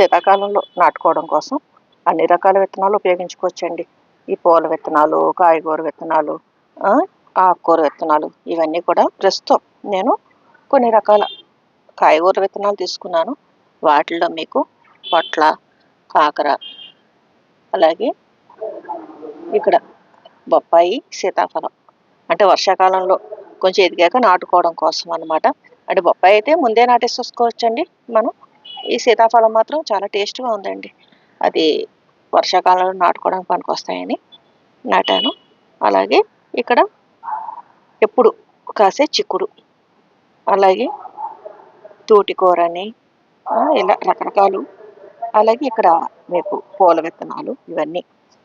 శీతాకాలంలో నాటుకోవడం కోసం అన్ని రకాల విత్తనాలు ఉపయోగించుకోవచ్చండి. ఈ పూల విత్తనాలు కాయగూర విత్తనాలు ఆకుకూర విత్తనాలు ఇవన్నీ కూడా ప్రస్తుతం నేను కొన్ని రకాల కాయగూర విత్తనాలు తీసుకున్నాను. వాటిల్లో మీకు పొట్ల కాకర అలాగే ఇక్కడ బొప్పాయి సీతాఫలం అంటే వర్షాకాలంలో కొంచెం ఎదిగాక నాటుకోవడం కోసం అన్నమాట. అంటే బొప్పాయి అయితే ముందే నాటేసుకోవచ్చండి మనం. ఈ సీతాఫలం మాత్రం చాలా టేస్ట్గా ఉందండి. అది వర్షాకాలంలో నాటుకోవడానికి పనికొస్తాయని నాటాను. అలాగే ఇక్కడ ఎప్పుడు కాసే చిక్కుడు అలాగే తోటికూర అని ఇలా రకరకాలు అలాగే ఇక్కడ మీకు పూల విత్తనాలు ఇవన్నీ.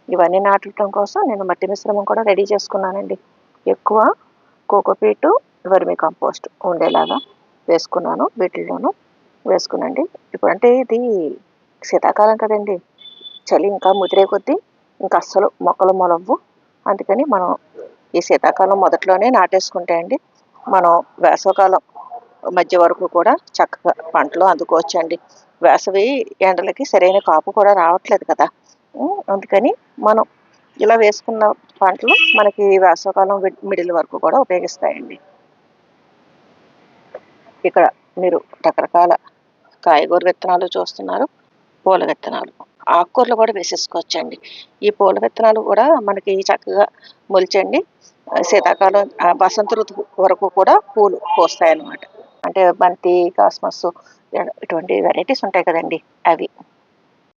ఇవన్నీ నాటడం కోసం నేను మట్టి మిశ్రమం కూడా రెడీ చేసుకున్నానండి. ఎక్కువ కోకోపీటు వర్మి కంపోస్ట్ ఉండేలాగా వేసుకున్నాను వీటిల్లోనూ. వేసుకునండి. ఇప్పుడు అంటే ఇది శీతాకాలం కదండి. చలి ఇంకా ముదిరే కొద్దీ ఇంకా అస్సలు మొక్కలు మొలవ్వు. అందుకని మనం ఈ శీతాకాలం మొదట్లోనే నాటేసుకుంటే అండి మనం వేసవకాలం మధ్య వరకు కూడా చక్కగా పంటలు అందుకోవచ్చండి. వేసవి ఎండలకి సరైన కాపు కూడా రావట్లేదు కదా. అందుకని మనం ఇలా వేసుకున్న పంటలు మనకి వేసవకాలం మిడిల్ వరకు కూడా ఉపయోగిస్తాయండి. ఇక్కడ మీరు రకరకాల కాయగూర విత్తనాలు చూస్తున్నారు పూల విత్తనాలు. ఆకుకూరలు కూడా వేసేసుకోవచ్చండి. ఈ పూల విత్తనాలు కూడా మనకి చక్కగా మొలిచండి. శీతాకాలం వసంత ఋతువు వరకు కూడా పూలు పోస్తాయి అన్నమాట అంటే బంతి కాస్మస్ ఇటువంటి వెరైటీస్ ఉంటాయి కదండి అవి.